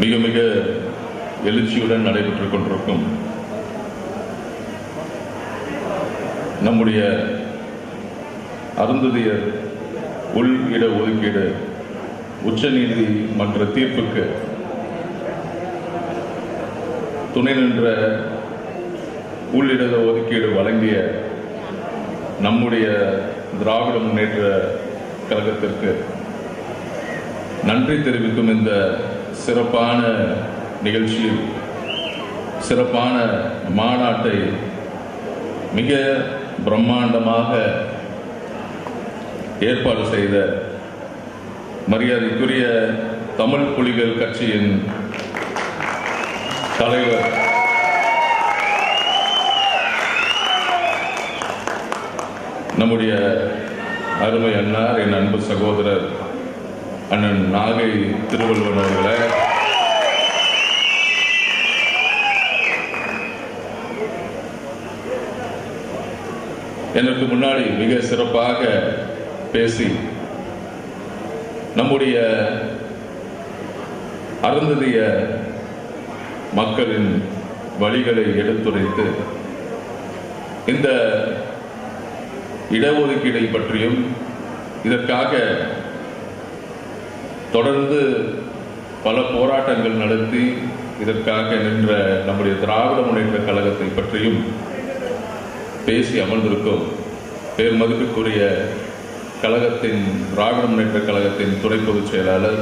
மிக மிக எழுச்சியுடன் நடைபெற்றுக் கொண்டிருக்கும் நம்முடைய அருந்ததியர் உள் இட ஒதுக்கீடு உச்சநீதிமன்ற தீர்ப்புக்கு துணை நின்ற உள்ளிட ஒதுக்கீடு வழங்கிய நம்முடைய திராவிட முன்னேற்ற கழகத்திற்கு நன்றி தெரிவிக்கும் இந்த சிறப்பான நிகழ்ச்சியில் சிறப்பான மாநாட்டை மிக பிரம்மாண்டமாக ஏற்பாடு செய்த மரியாதைக்குரிய தமிழ் புலிகள் கட்சியின் தலைவர் நம்முடைய அருமை அண்ணார் என் அன்பு சகோதரர் அண்ணன் நாகை திருவள்ளுவன் அவர்களை. எனக்கு முன்னாடி மிக சிறப்பாக பேசி நம்முடைய அருந்ததிய மக்களின் வழிகளை எடுத்துரைத்து இந்த இடஒதுக்கீடை பற்றியும் இதற்காக தொடர்ந்து பல போராட்டங்கள் நடத்தி இதற்காக நின்ற நம்முடைய திராவிட முன்னேற்ற கழகத்தை பற்றியும் பேசி அமர்ந்திருக்கும் பேர் மதிப்புக்குரிய கழகத்தின் திராவிட முன்னேற்ற கழகத்தின் துணை பொதுச் செயலாளர்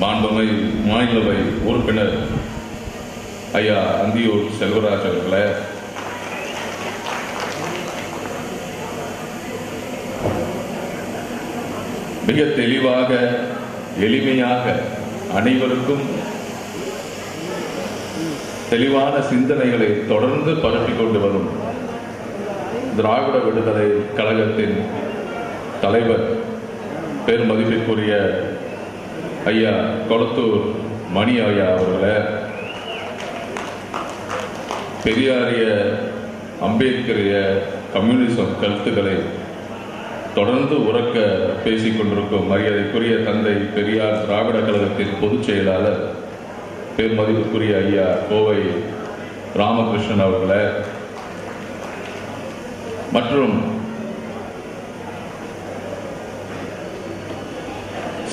மாண்பமை மாநிலவை உறுப்பினர் ஐயா அந்தியூர் செல்வராஜ் அவர்களை மிக தெளிவாக எளிமையாக அனைவருக்கும் தெளிவான சிந்தனைகளை தொடர்ந்து பரப்பி கொண்டு வரும் திராவிட விடுதலை கழகத்தின் தலைவர் பெருமதிப்பிற்குரிய ஐயா கொளத்தூர் மணி ஐயா அவர்களை பெரியாரிய அம்பேத்கரிய கம்யூனிசம் கருத்துக்களை தொடர்ந்து உறக்க பேசிக் கொண்டிருக்கும் மரியாதைக்குரிய தந்தை பெரியார் திராவிட கழகத்தின் பொதுச் செயலாளர் பெருமதிப்புக்குரிய ஐயா கோவை ராமகிருஷ்ணன் அவர்களை. மற்றும்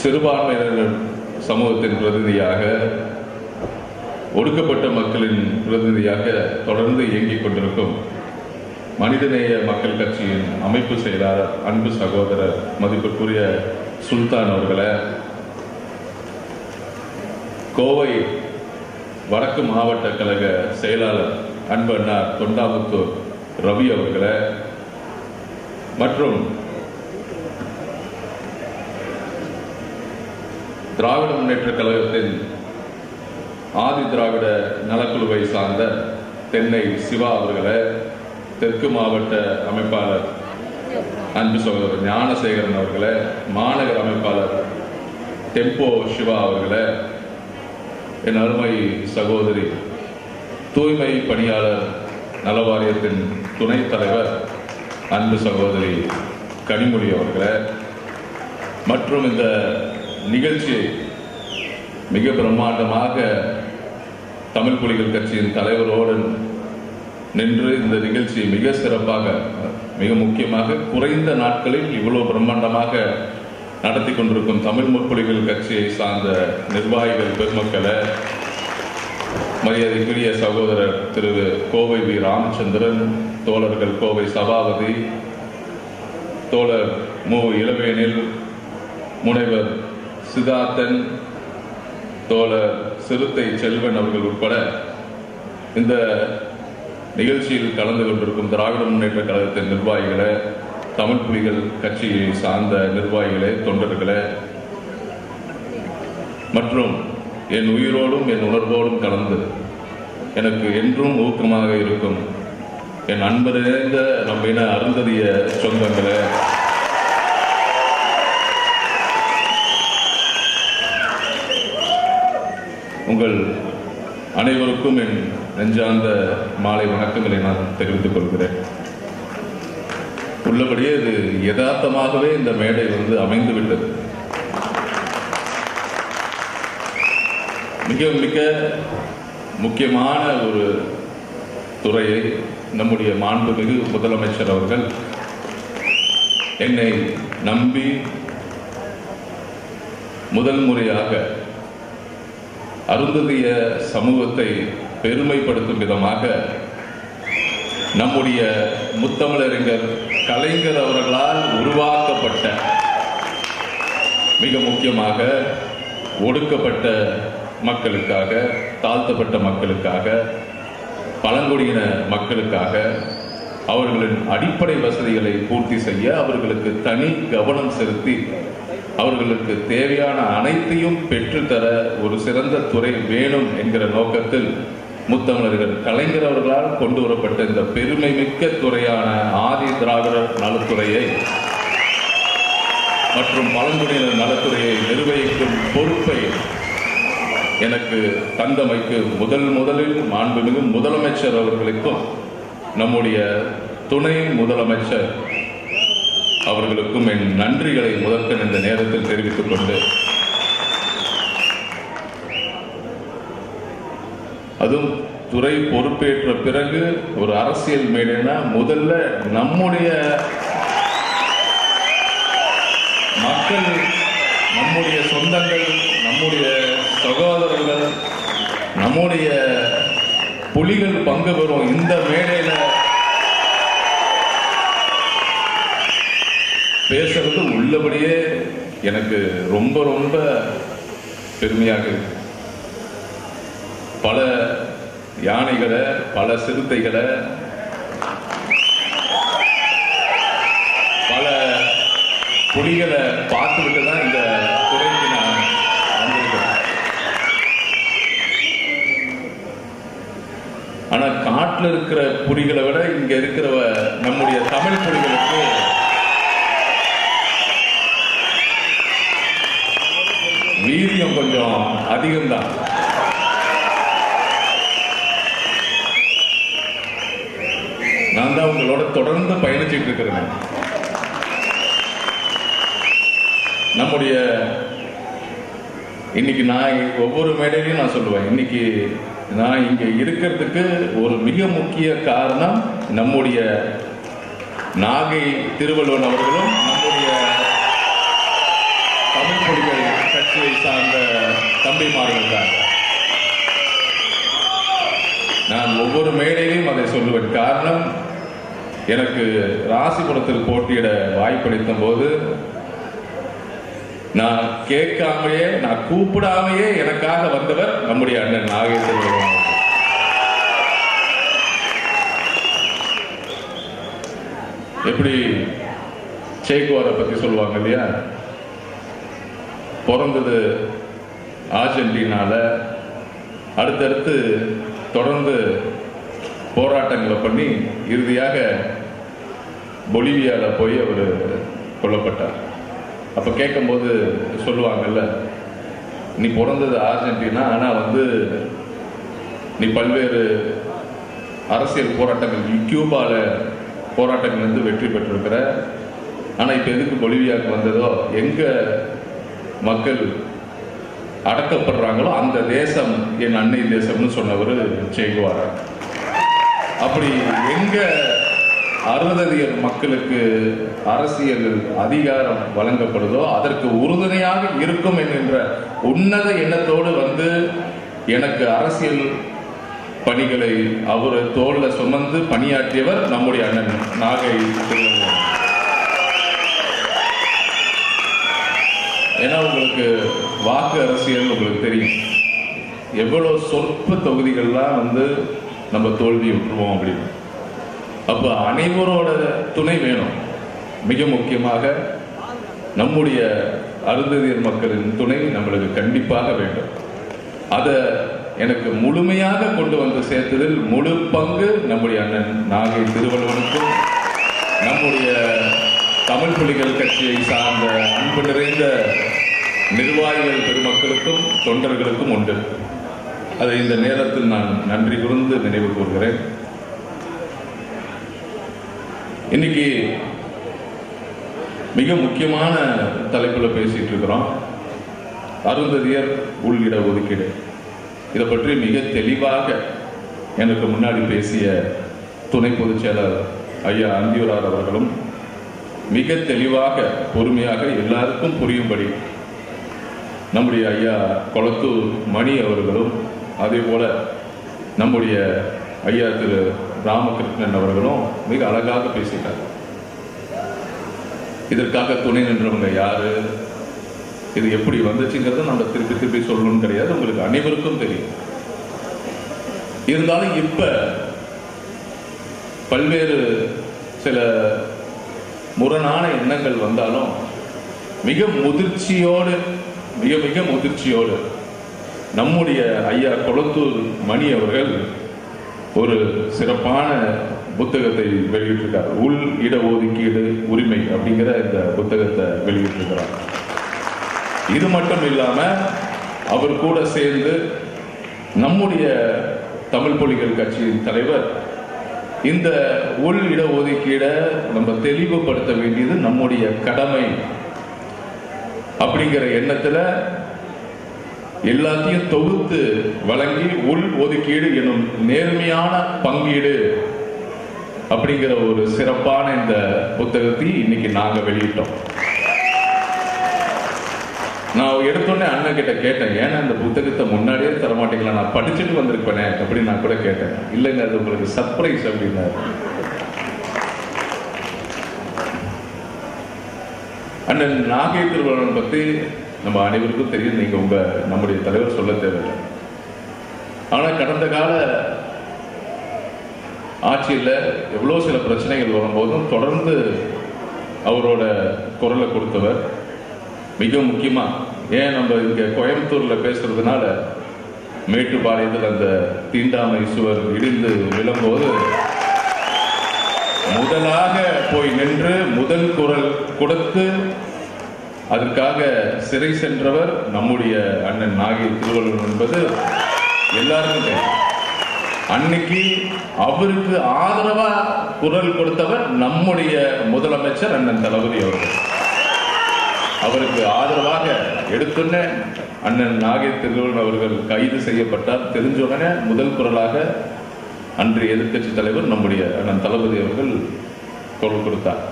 சிறுபான்மையினர் சமூகத்தின் பிரதிநிதியாக ஒடுக்கப்பட்ட மக்களின் பிரதிநிதியாக தொடர்ந்து இயங்கிக் கொண்டிருக்கும் மனிதநேய மக்கள் கட்சியின் அமைப்பு செயலாளர் அன்பு சகோதரர் மதிப்புக்குரிய சுல்தான் அவர்களை கோவை வடக்கு மாவட்ட கழக செயலாளர் அன்பண்ணா தொண்டாமுத்தூர் ரவி அவர்களை மற்றும் திராவிட முன்னேற்ற கழகத்தின் ஆதி திராவிட நலக்குழுவை சார்ந்த தென்னை சிவா அவர்களை தெற்கு மாவட்ட அமைப்பாளர் அன்பு சகோதரர் ஞானசேகரன் அவர்களை மாநகர அமைப்பாளர் டெம்போ சிவா அவர்களை என் அருமை சகோதரி தூய்மை பணியாளர் நலவாரியத்தின் துணைத் தலைவர் அன்பு சகோதரி கனிமொழி அவர்களை மற்றும் இந்த நிகழ்ச்சியை மிக பிரம்மாண்டமாக தமிழ் புலிகள் கட்சியின் தலைவரோடு நின்று இந்த நிகழ்ச்சியை மிக சிறப்பாக மிக முக்கியமாக குறைந்த நாட்களில் இவ்வளவு பிரம்மாண்டமாக நடத்தி கொண்டிருக்கும் தமிழ் முற்பொழிகள் கட்சியை சார்ந்த நிர்வாகிகள் பெருமக்களை மரியாதைக்குரிய சகோதரர் திரு கோவை வி. ராமச்சந்திரன் தோழர்கள் கோவை சபாபதி தோழர் மு. இளவேனில் முனைவர் சிதார்த்தன் தோழர் சிறுத்தை செல்வன் அவர்கள் உட்பட இந்த நிகழ்ச்சியில் கலந்து கொண்டிருக்கும் திராவிட முன்னேற்ற கழகத்தின் நிர்வாகிகளை தமிழ் புலிகள் கட்சியை சார்ந்த நிர்வாகிகளே தொண்டர்களே. மற்றும் என் உயிரோடும் என் உணர்வோடும் கலந்து எனக்கு என்றும் ஊக்கமாக இருக்கும் என் அன்பு நிறைந்த நம்ம அருந்ததிய சொந்தங்களே. உங்கள் அனைவருக்கும் என் நெஞ்சார்ந்த மாலை வணக்கங்களை நான் தெரிவித்துக் கொள்கிறேன். உள்ளபடியே இது யதார்த்தமாகவே இந்த மேடை வந்து அமைந்து விட்டது மிக மிக முக்கியமான ஒரு துறையை நம்முடைய மாண்புமிகு முதலமைச்சர் அவர்கள் என்னை நம்பி முதல் முறையாக அருந்ததிய சமூகத்தை பெருமைப்படுத்தும் விதமாக நம்முடைய முத்தமிழறிஞர் கலைஞர் அவர்களால் உருவாக்கப்பட்ட மிக முக்கியமாக ஒடுக்கப்பட்ட மக்களுக்காக தாழ்த்தப்பட்ட மக்களுக்காக பழங்குடியின மக்களுக்காக அவர்களின் அடிப்படை வசதிகளை பூர்த்தி செய்ய அவர்களுக்கு தனி கவனம் செலுத்தி அவர்களுக்கு தேவையான அனைத்தையும் பெற்றுத்தர ஒரு சிறந்த துறை வேணும் என்கிற நோக்கத்தில் முத்தமிழர்கள் கலைஞர் அவர்களால் கொண்டு வரப்பட்ட இந்த பெருமை மிக்க துறையான ஆதி திராவிடர் நலத்துறையை மற்றும் பழங்குடியினர் நலத்துறையை நிர்வகிக்கும் பொறுப்பை எனக்கு தந்தமைக்கு முதல் முதலில் மாண்புமிகு முதலமைச்சர் அவர்களுக்கும் நம்முடைய துணை முதலமைச்சர் அவர்களுக்கும் என் நன்றிகளை முதற்கன் இந்த நேரத்தில் தெரிவித்துக் கொண்டு அதுவும் துறை பொறுப்பேற்ற பிறகு ஒரு அரசியல் மேடைனா முதல்ல நம்முடைய மக்கள் நம்முடைய சொந்தங்கள் நம்முடைய சகோதரர்கள் நம்முடைய புலிகள் பங்கு பெறும் இந்த மேடையில பேசுறது உள்ளபடியே எனக்கு ரொம்ப ரொம்ப பெருமையாக இருக்கு. பல யானைகளை பல சிறுத்தைகளை பல புலிகளை பார்த்துக்கிட்டு தான் இந்த துறைக்கு நான் வந்திருக்கிறேன். ஆனா காட்டுல இருக்கிற புலிகளை விட இங்க இருக்கிறவ நம்முடைய தமிழ் புலிகளுக்கு வீரியம் கொஞ்சம் அதிகம்தான். நான் தான் உங்களோட தொடர்ந்து பயணிச்சுட்டு இருக்கிறேன் நம்முடைய இன்னைக்கு நான் ஒவ்வொரு மேடையிலையும் நான் சொல்லுவேன். இன்னைக்கு நான் இங்க இருக்கிறதுக்கு ஒரு மிக முக்கிய காரணம் நம்முடைய நாகை திருவள்ளுவன் அவர்களும் நம்முடைய தமிழ் மொழிகள் கட்சியை சார்ந்த தம்பிமார்கள் தான். நான் ஒவ்வொரு மேடையிலும் அதை சொல்லுவேன். காரணம் எனக்கு ராசிபுரத்தில் போட்டியிட வாய்ப்பளித்த போது நான் கேட்காமையே நான் கூப்பிடாமையே எனக்காக வந்தவர் நம்முடைய அண்ணன் நாகேந்திர எப்படி சேக்குவாரை பத்தி சொல்லுவாங்க இல்லையா? பிறந்தது ஆர்ஜென்டினால அடுத்தடுத்து தொடர்ந்து போராட்டங்களை பண்ணி இறுதியாக பொலிவியாவில் போய் அவர் கொல்லப்பட்டார். அப்போ கேட்கும்போது சொல்லுவாங்கல்ல நீ பிறந்தது அர்ஜென்டினா ஆனால் வந்து நீ பல்வேறு அரசியல் போராட்டங்கள் கியூபாவில் போராட்டங்கள் வந்து வெற்றி பெற்றிருக்கிற. ஆனால் இப்போ எதுக்கு பொலிவியாவுக்கு வந்ததோ எங்கே மக்கள் அடக்கப்படுறாங்களோ அந்த தேசம் என் அன்னை தேசம்னு சொன்னவர் செய்குவார் அப்படி எங்கே அருந்ததியர் மக்களுக்கு அரசியல் அதிகாரம் வழங்கப்படுதோ அதற்கு உறுதுணையாக இருக்கும் என்கின்ற உன்னத எண்ணத்தோடு வந்து எனக்கு அரசியல் பணிகளை அவர் தோல்ல சுமந்து பணியாற்றியவர் நம்முடைய அண்ணன் நாகை திருவள்ளுவர் ஏன்னா உங்களுக்கு வாக்கு அரசியல் உங்களுக்கு தெரியும். எவ்வளவு சொற்ப தொகுதிகள்லாம் வந்து நம்ம தோல்வி விட்டுருவோம் அப்படின்னு. அப்ப அனைவரோட துணை வேணும். மிக முக்கியமாக நம்முடைய அருந்ததியர் மக்களின் துணை நம்மளுக்கு கண்டிப்பாக வேண்டும். அதை எனக்கு முழுமையாக கொண்டு வந்து சேர்த்ததில் முழு பங்கு நம்முடைய அண்ணன் நாகை திருவள்ளுவனுக்கும் நம்முடைய தமிழ் புலிகள் கட்சியை சார்ந்த அன்பு நிறைந்த நிர்வாகிகள் பெருமக்களுக்கும் தொண்டர்களுக்கும் உண்டு. அதை இந்த நேரத்தில் நான் நன்றி கூர்ந்து நினைவு கூறுகிறேன் இன்னைக்கு மிக முக்கியமான தலைப்புல பேசிட்டு இருக்கிறோம். அருந்ததியர் உள் இட ஒதுக்கீடு. இதை பற்றி மிக தெளிவாக எனக்கு முன்னாடி பேசிய துணை பொதுச் செயலர் ஐயா அந்தியூரார் அவர்களும் மிக தெளிவாக பொறுமையாக எல்லாருக்கும் புரியும்படி நம்முடைய ஐயா கொளத்தூர் மணி அவர்களும் அதே போல நம்முடைய ஐயா திரு ராமகிருஷ்ணன் அவர்களும் மிக அழகாக பேசிட்டார் இதற்காக துணை நின்றவங்க யாரு? இது எப்படி வந்துச்சுங்கிறத நம்ம திருப்பி திருப்பி சொல்லணும்னு கிடையாது. உங்களுக்கு அனைவருக்கும் தெரியும். இருந்தாலும் இப்ப பல்வேறு சில முரணான எண்ணங்கள் வந்தாலும் மிக முதிர்ச்சியோடு மிக மிக முதிர்ச்சியோடு நம்முடைய ஐயா கொளத்தூர் மணி அவர்கள் ஒரு சிறப்பான புத்தகத்தை வெளியிட்டிருக்கார். உள் இட ஒதுக்கீடு உரிமை அப்படிங்கிற இந்த புத்தகத்தை வெளியிட்டிருக்கிறார். இது மட்டும் இல்லாம அவர் கூட சேர்ந்து நம்முடைய தமிழ் புலிகள் கட்சியின் தலைவர் இந்த உள் இட ஒதுக்கீடை நம்ம தெளிவுபடுத்த வேண்டியது நம்முடைய கடமை அப்படிங்கிற எண்ணத்துல எல்லாத்தையும் தொகுத்து வழங்கி உள் ஒதுக்கீடு எனும் நேர்மையான பங்கீடு அப்படிங்கிற ஒரு சிறப்பான இந்த புத்தகத்தை இன்னைக்கு நாங்கள் வெளியிட்டோம். நான் எடுத்தோடனே அண்ணன் கிட்ட கேட்டேன் ஏன்னா இந்த புத்தகத்தை முன்னாடியே தரமாட்டீங்களா? நான் படிச்சுட்டு வந்திருப்பேனே அப்படின்னு நான் கூட கேட்டேன். இல்லைங்க அது உங்களுக்கு சர்ப்ரைஸ் அப்படின்னாரு. அண்ணன் நாகை திருவள்ளுவன் பத்தி நம்ம அனைவருக்கும் தெரியும் நீங்கள் உங்கள் நம்முடைய தலைவர் சொல்ல தேவையில்லை. ஆனால் கடந்த கால ஆட்சியில் எவ்வளோ சில பிரச்சனைகள் வரும்போதும் தொடர்ந்து அவரோட குரலை கொடுத்தவர் மிக முக்கியமாக ஏன் நம்ம இங்கே கோயம்புத்தூரில் பேசுறதுனால மேட்டுப்பாளையத்தில் அந்த தீண்டாமை சுவர் இடிந்து விழும்போது முதலாக போய் நின்று முதல் குரல் கொடுத்து அதற்காக சிறை சென்றவர் நம்முடைய அண்ணன் நாகை திருவள்ளுவர் என்பது எல்லாருக்கும் தெரியும். அன்னைக்கு அவருக்கு ஆதரவா குரல் கொடுத்தவர் நம்முடைய முதலமைச்சர் அண்ணன் தளபதி அவர்கள். அவருக்கு ஆதரவாக எடுத்துடனே அண்ணன் நாகை திருவள்ளுவர் அவர்கள் கைது செய்யப்பட்டார். தெரிஞ்ச உடனே முதல் குரலாக அன்றைய எதிர்க்கட்சி தலைவர் நம்முடைய அண்ணன் தளபதி அவர்கள் குரல் கொடுத்தார்.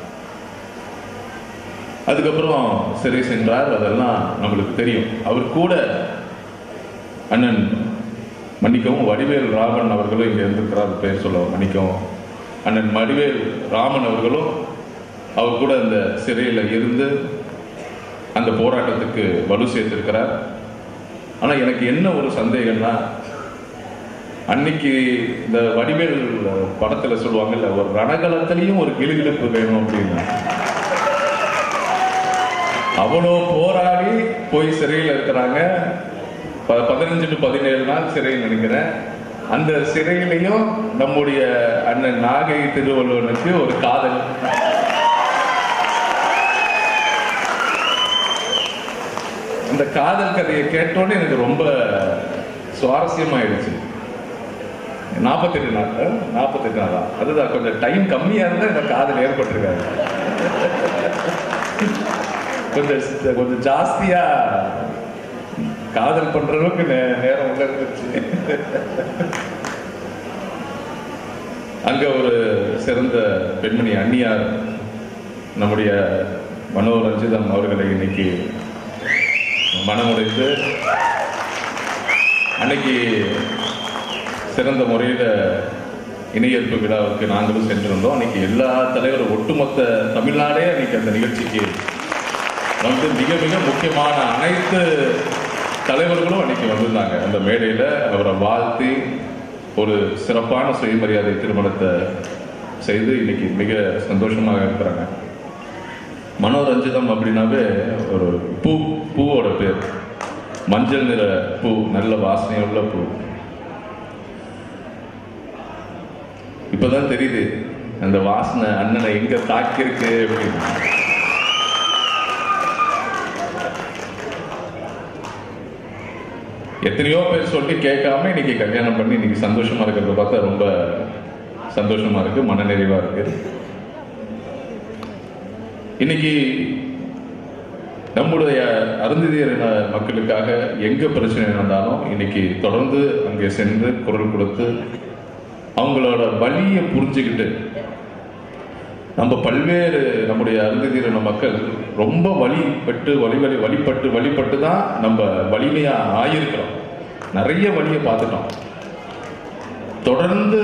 அதுக்கப்புறம் சிறை சென்றார் அதெல்லாம் நம்மளுக்கு தெரியும். அவர் கூட அண்ணன் மன்னிக்கவும் வடிவேல் ராமன் அவர்களும் இங்கே இருந்திருக்கிறார் பெயர் சொல்ல மன்னிக்கவும். அண்ணன் வடிவேல் ராமன் அவர்களும் அவர் கூட அந்த சிறையில் இருந்து அந்த போராட்டத்துக்கு வலு சேர்த்திருக்கிறார். ஆனால் எனக்கு என்ன ஒரு சந்தேகம்னா அன்னைக்கு இந்த வடிவேல் படத்தில் சொல்லுவாங்கல்ல ஒரு ரணகலத்திலையும் ஒரு கிளுகிழப்பு வேணும் அப்படின்னா. அவ்வளோ போராடி போய் சிறையில் இருக்கிறாங்க. ப- பதினஞ்சு டு பதினேழு நாள் சிறையில் நினைக்கிறேன் அந்த சிறையிலையும் நம்முடைய அண்ணன் நாகை திருவள்ளுவனுக்கு ஒரு காதல். அந்த காதல் கதையை கேட்டோன்னே எனக்கு ரொம்ப சுவாரஸ்யமாயிடுச்சு. நாற்பத்தெட்டு நாள் நாற்பத்தெட்டு நாளா? அதுதான் கொஞ்சம் டைம் கம்மியாக இருந்தால் இந்த காதல் ஏற்பட்டிருக்காரு கொஞ்சம் கொஞ்சம் ஜாஸ்தியா காதல் பண்ற அளவுக்கு நே- நேரம் உள்ள இருந்துச்சு அங்க ஒரு சிறந்த பெண்மணி அந்நியார் நம்முடைய மனோரஞ்சிதம் அவர்களை இன்னைக்கு மனமுடைந்து அன்னைக்கு சிறந்த முறையில் இணையற்பு விழாவுக்கு நாங்களும் சென்றிருந்தோம். அன்னைக்கு எல்லா தலைவரும் ஒட்டுமொத்த தமிழ்நாடே அன்னைக்கு அந்த நிகழ்ச்சிக்கு வந்து மிக மிக முக்கியமான அனைத்து தலைவர்களும் அன்னைக்கு வந்திருந்தாங்க. அந்த மேடையில் அவரை வாழ்த்தி ஒரு சிறப்பான சுயமரியாதை திருமணத்தை செய்து இன்னைக்கு மிக சந்தோஷமாக இருக்கிறாங்க. மனோரஞ்சிதம் அப்படின்னாவே ஒரு பூ பூவோட பேர். மஞ்சள் நிற பூ நல்ல வாசனையுள்ள பூ. இப்போதான் தெரியுது அந்த வாசனை அண்ணனை எங்க தாக்கியிருக்கு அப்படின்னு. எத்தனையோ பேர் சொல்லி கேட்காம இன்னைக்கு கல்யாணம் பண்ணி இன்னைக்கு சந்தோஷமா இருக்கிறத பார்த்தா ரொம்ப சந்தோஷமா இருக்கு மனநிறைவா இருக்கு. இன்னைக்கு நம்முடைய அருந்ததியர் மக்களுக்காக எங்க பிரச்சனை நடந்தாலும் இன்னைக்கு தொடர்ந்து அங்கே சென்று குரல் கொடுத்து அவங்களோட வலியை புரிஞ்சுக்கிட்டு நம்ம பல்வேறு நம்முடைய அருந்ததியின மக்கள் ரொம்ப வழிபட்டு வழி வழி வழிபட்டு வழிபட்டு தான் நம்ம வலிமையா ஆயிருக்கிறோம். நிறைய வழியை பார்த்துட்டோம். தொடர்ந்து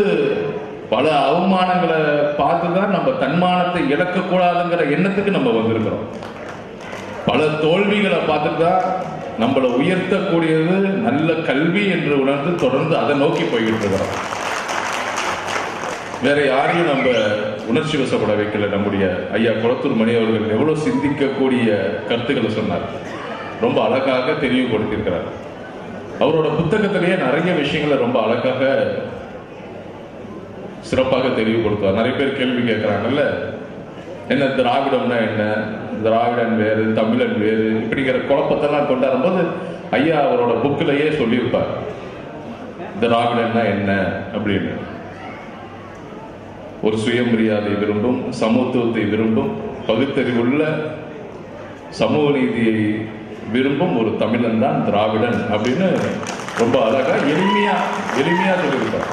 பல அவமானங்களை பார்த்து தான் நம்ம தன்மானத்தை இழக்கக்கூடாதுங்கிற எண்ணத்துக்கு நம்ம வந்திருக்கிறோம். பல தோல்விகளை பார்த்துட்டு தான் நம்மளை உயர்த்தக்கூடியது நல்ல கல்வி என்று உணர்ந்து தொடர்ந்து அதை நோக்கி போய்கிட்டு இருக்கிறோம். வேற யாரையும் நம்ம உணர்ச்சி வசப்பட வைக்கல நம்முடைய ஐயா குளத்தூர் மணி அவர்கள் எவ்வளவு சிந்திக்கக்கூடிய கருத்துக்களை சொன்னார். ரொம்ப அழகாக தெளிவுபடுத்தியிருக்கிறார் அவரோட புத்தகத்திலேயே நிறைய விஷயங்களை ரொம்ப அழகாக சிறப்பாக தெளிவுபடுத்துவார் நிறைய பேர் கேள்வி கேட்குறாங்கல்ல என்ன திராவிடம்னா என்ன? திராவிடன் வேறு தமிழன் வேறு இப்படிங்கிற குழப்பத்தெல்லாம் கொண்டாடும் போது ஐயா அவரோட புக்கிலேயே சொல்லியிருப்பார். திராவிடன்னா என்ன? அப்படின்னு. ஒரு சுயமரியாதை விரும்பும் சமத்துவத்தை விரும்பும் பகுத்தறிவுள்ள சமூக நீதியை விரும்பும் ஒரு தமிழன் தான் திராவிடன் அப்படின்னு ரொம்ப அழகா எளிமையா எளிமையா சொல்லியிருக்கார்.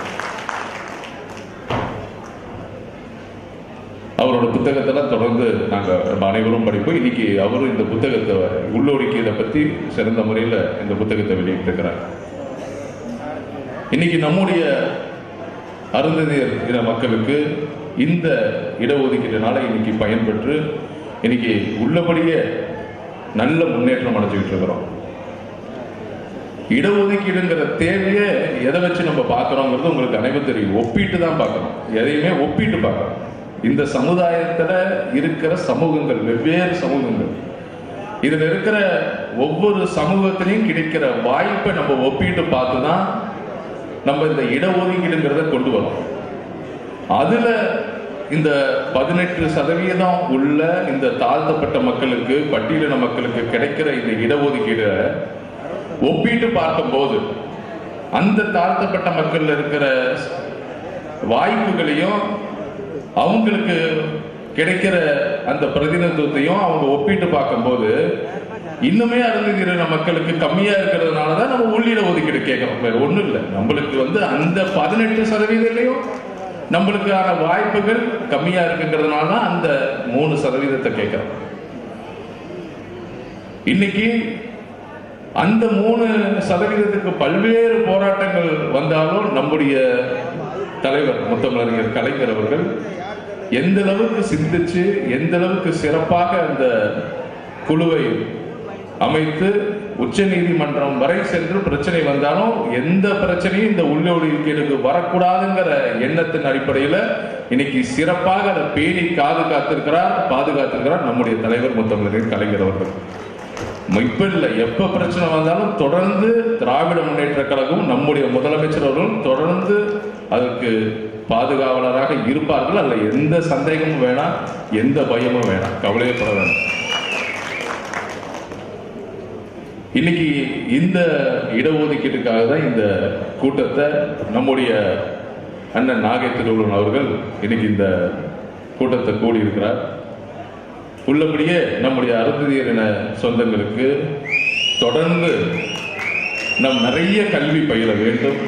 அவரோட புத்தகத்தெல்லாம் தொடர்ந்து நாங்கள் நம்ம அனைவரும் படிப்போம். இன்னைக்கு அவரும் இந்த புத்தகத்தை உள்ளொடுக்கியதை பற்றி சிறந்த முறையில் இந்த புத்தகத்தை வெளியிட்டிருக்கிறார். இன்னைக்கு நம்முடைய அருந்ததியர் இன மக்களுக்கு இந்த இடஒதுக்கீடுனால இன்னைக்கு பயன்பெற்று இன்னைக்கு உள்ளபடியே நல்ல முன்னேற்றம் அடைஞ்சுக்கிட்டு இருக்கிறோம். இடஒதுக்கீடுங்கிற தேவையை எதை வச்சு நம்ம பார்க்குறோங்கிறது உங்களுக்கு அனைவரும் தெரியும். ஒப்பிட்டு தான் பார்க்கணும். எதையுமே ஒப்பிட்டு பார்க்கணும். இந்த சமுதாயத்தில் இருக்கிற சமூகங்கள் வெவ்வேறு சமூகங்கள் இதில் இருக்கிற ஒவ்வொரு சமூகத்திலையும் கிடைக்கிற வாய்ப்பை நம்ம ஒப்பிட்டு பார்த்து தான் நம்ம இந்த இடஒதுக்கீடுங்கிறத கொண்டு வரோம். அதுல இந்த பதினெட்டு சதவீதம் உள்ள இந்த தாழ்த்தப்பட்ட மக்களுக்கு பட்டியலின மக்களுக்கு கிடைக்கிற இந்த இடஒதுக்கீடு ஒப்பிட்டு பார்க்கும்போது அந்த தாழ்த்தப்பட்ட மக்கள் இருக்கிற வாய்ப்புகளையும் அவங்களுக்கு கிடைக்கிற அந்த பிரதிநிதித்துவத்தையும் அவங்க ஒப்பிட்டு பார்க்கும்போது இன்னுமே அருந்துகிற மக்களுக்கு கம்மியா இருக்கிறதுனால தான் நம்ம உள்ளிட ஒதுக்கீடு கேட்கறோம். வேற ஒண்ணும் இல்லை. நம்மளுக்கு வந்து அந்த பதினெட்டு சதவீதத்திலையும் நம்மளுக்கான வாய்ப்புகள் கம்மியா இருக்குங்கிறதுனால தான் அந்த மூணு சதவீதத்தை கேட்கறோம். இன்னைக்கு அந்த மூணு சதவீதத்துக்கு பல்வேறு போராட்டங்கள் வந்தாலும் நம்முடைய தலைவர் முத்தமிழறிஞர் கலைஞர் அவர்கள் எந்த அளவுக்கு சிந்திச்சு எந்த அளவுக்கு சிறப்பாக அந்த குழுவை அமைத்து உச்ச நீதிமன்றம் வரை சென்று பிரச்சனை வந்தாலும் எந்த பிரச்சனையும் இந்த உள்ளொதுக்கீடுக்கு வரக்கூடாதுங்கிற எண்ணத்தின் அடிப்படையில் இன்னைக்கு சிறப்பாக அதை பேணி காது காத்திருக்கிறார் பாதுகாத்திருக்கிறார் நம்முடைய தலைவர் முத்தமிழர் கலைஞர் அவர்கள். இப்ப இல்லை எப்ப பிரச்சனை வந்தாலும் தொடர்ந்து திராவிட முன்னேற்ற கழகம் நம்முடைய முதலமைச்சர் அவர்களும் தொடர்ந்து அதுக்கு பாதுகாவலராக இருப்பார்கள். அதுல எந்த சந்தேகமும் வேணாம் எந்த பயமும் வேணாம். கவலையப்பட வேணாம். இன்னைக்கு இந்த இடஒதுக்கீட்டுக்காக தான் இந்த கூட்டத்தை நம்முடைய அண்ணன் நாகை திருவள்ளுவன் அவர்கள் இன்னைக்கு இந்த கூட்டத்தை கூடி இருக்கிறார் உள்ளபடியே நம்முடைய அருந்ததியரின சொந்தங்களுக்கு தொடர்ந்து நம் நிறைய கல்வி பயில வேண்டும்.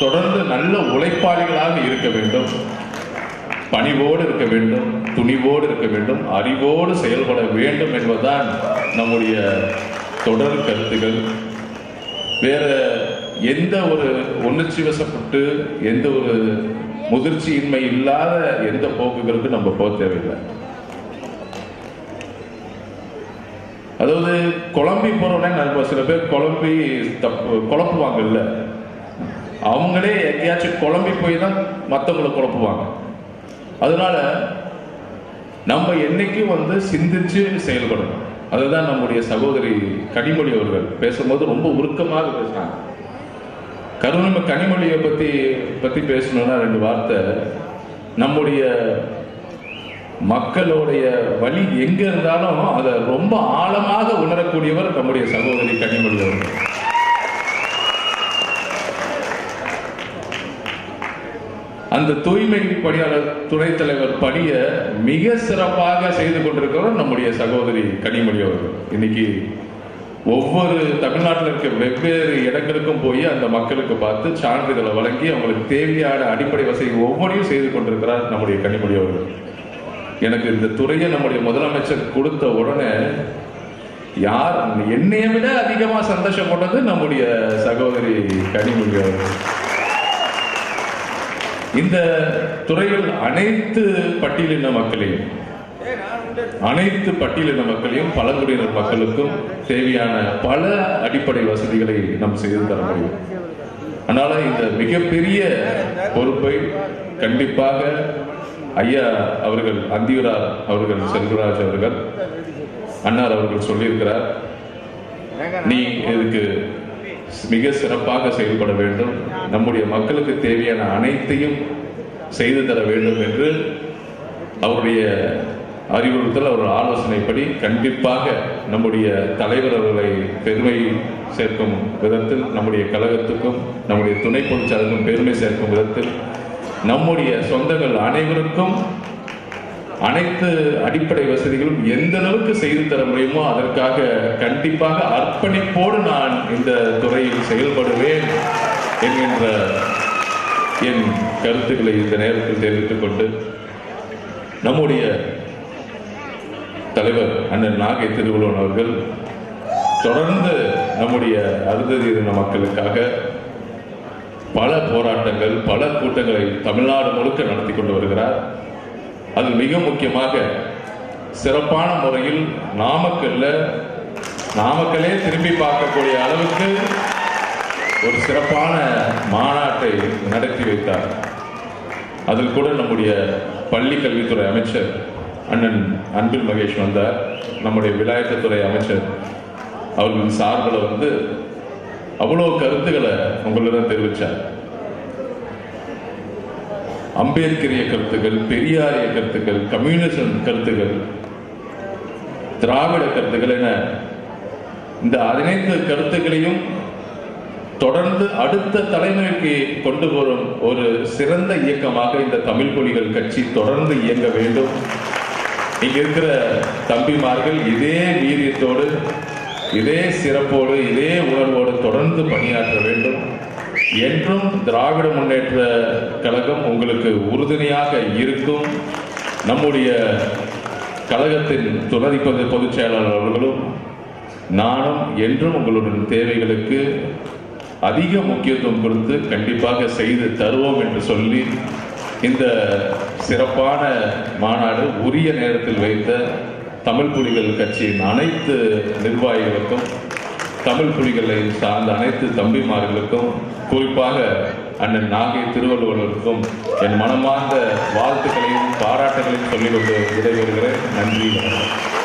தொடர்ந்து நல்ல உழைப்பாளிகளாக இருக்க வேண்டும். பணிவோடு இருக்க வேண்டும். துணிவோடு இருக்க வேண்டும். அறிவோடு செயல்பட வேண்டும் என்பதுதான் நம்முடைய தொடர் கருத்துகள். வேற எந்த ஒரு உணர்ச்சி வசப்பட்டு எந்த ஒரு முதிர்ச்சியின்மை இல்லாத எந்த போக்குகளுக்கு நம்ம போக தேவையில்லை. அதாவது குழம்பி போறோன்னே நம்ம சில பேர் குழம்பி தப்பு குழப்புவாங்கல்ல. அவங்களே எங்கேயாச்சும் குழம்பி போய் தான் மற்றவங்களை குழப்புவாங்க. அதனால நம்ம என்னைக்கும் வந்து சிந்திச்சு செயல்படணும். அதுதான் நம்முடைய சகோதரி கனிமொழி அவர்கள். பேசும்போது ரொம்ப உருக்கமாக பேசினாங்க. கருணம கனிமொழியை பத்தி பத்தி பேசணும்னா ரெண்டு வார்த்தை. நம்முடைய மக்களுடைய வழி எங்க இருந்தாலும் அதை ரொம்ப ஆழமாக உணரக்கூடியவர் நம்முடைய சகோதரி கனிமொழி அவர்கள். அந்த தூய்மை பணியாளர் துணைத் தலைவர் பணியை மிக சிறப்பாக செய்து கொண்டிருக்கிறோம் நம்முடைய சகோதரி கனிமொழி அவர்கள். இன்னைக்கு ஒவ்வொரு தமிழ்நாட்டில் இருக்க வெவ்வேறு இடங்களுக்கும் போய் அந்த மக்களுக்கு பார்த்து சான்றிதழை வழங்கி அவங்களுக்கு தேவையான அடிப்படை வசதி ஒவ்வொன்றையும் செய்து கொண்டிருக்கிறார் நம்முடைய கனிமொழி அவர்கள். எனக்கு இந்த துறையை நம்முடைய முதலமைச்சர் கொடுத்த உடனே யார் என்னைய விட அதிகமாக சந்தோஷப்பட்டது நம்முடைய சகோதரி கனிமொழி அவர்கள். இந்த துறையில் அனைத்து பட்டியலின மக்களையும் அனைத்து பட்டியலின மக்களையும் பழங்குடியினர் மக்களுக்கும் தேவையான பல அடிப்படை வசதிகளை நாம் செய்து தர முடியும். அதனால இந்த மிகப்பெரிய பொறுப்பை கண்டிப்பாக ஐயா அவர்கள் அந்தியூரார் அவர்கள் செல்வராஜ் அவர்கள் அன்னார் அவர்கள் சொல்லியிருக்கிறார். நீ இதுக்கு மிக சிறப்பாக செயல்பட வேண்டும். நம்முடைய மக்களுக்கு தேவையான அனைத்தையும் செய்து தர வேண்டும் என்று அவருடைய அறிவுறுத்தல் அவர் ஆலோசனைப்படி கண்டிப்பாக நம்முடைய தலைவர் அவர்களை பெருமை சேர்க்கும் விதத்தில் நம்முடைய கழகத்துக்கும் நம்முடைய துணை பொதுச்செயலருக்கும் பெருமை சேர்க்கும் விதத்தில் நம்முடைய சொந்தங்கள் அனைவருக்கும் அனைத்து அடிப்படை வசதிகளும் எந்த அளவுக்கு செய்து தர முடியுமோ அதற்காக கண்டிப்பாக அர்ப்பணிப்போடு நான் இந்த துறையில் செயல்படுவேன் என்கின்ற என் கருத்துக்களை இந்த நேரத்தில் தெரிவித்துக் கொண்டு நம்முடைய தலைவர் அண்ணன் நாகை திருவள்ளுவன் அவர்கள் தொடர்ந்து நம்முடைய அருந்ததியின மக்களுக்காக பல போராட்டங்கள் பல கூட்டங்களை தமிழ்நாடு முழுக்க நடத்தி கொண்டு வருகிறார். அது மிக முக்கியமாக சிறப்பான முறையில் நாமக்கல்ல நாமக்கலே திரும்பி பார்க்கக்கூடிய அளவுக்கு ஒரு சிறப்பான மாநாட்டை நடத்தி வைத்தார். அதில் கூட நம்முடைய பள்ளி கல்வித்துறை அமைச்சர் அண்ணன் அன்பில் மகேஷ் வந்தார். நம்முடைய விளையாட்டுத்துறை அமைச்சர். அவர்களின் சார்பில் வந்து அவ்வளோ கருத்துக்களை உங்களிடம் தெரிவித்தார் அம்பேத்கரிய கருத்துக்கள் பெரியாரிய கருத்துக்கள் கம்யூனிசம் கருத்துக்கள் திராவிட கருத்துக்கள் என இந்த அனைத்து கருத்துக்களையும் தொடர்ந்து அடுத்த தலைமுறைக்கு கொண்டு வரும் ஒரு சிறந்த இயக்கமாக இந்த தமிழ் புலிகள் கட்சி தொடர்ந்து இயங்க வேண்டும். இங்க இருக்கிற தம்பிமார்கள் இதே வீரியத்தோடு இதே சிறப்போடு இதே உணர்வோடு தொடர்ந்து பணியாற்ற வேண்டும். என்றும் திராவிட முன்னேற்ற கழகம் உங்களுக்கு உறுதுணையாக இருக்கும். நம்முடைய கழகத்தின் துணை பொது பொதுச் செயலாளர் அவர்களும் நானும் என்றும் உங்களுடைய தேவைகளுக்கு அதிக முக்கியத்துவம் கொடுத்து கண்டிப்பாக செய்து தருவோம் என்று சொல்லி இந்த சிறப்பான மாநாடு உரிய நேரத்தில் வைத்த தமிழ் புலிகள் கட்சியின் அனைத்து நிர்வாகிகளுக்கும் தமிழ் புலிகளை சார்ந்த அனைத்து தம்பிமார்களுக்கும் குறிப்பாக அண்ணன் நாகை திருவள்ளுவருக்கும் என் மனமார்ந்த வாழ்த்துக்களையும் பாராட்டுகளையும் சொல்லிக்கொண்டு விடைபெறுகிறேன். நன்றி வணக்கம்.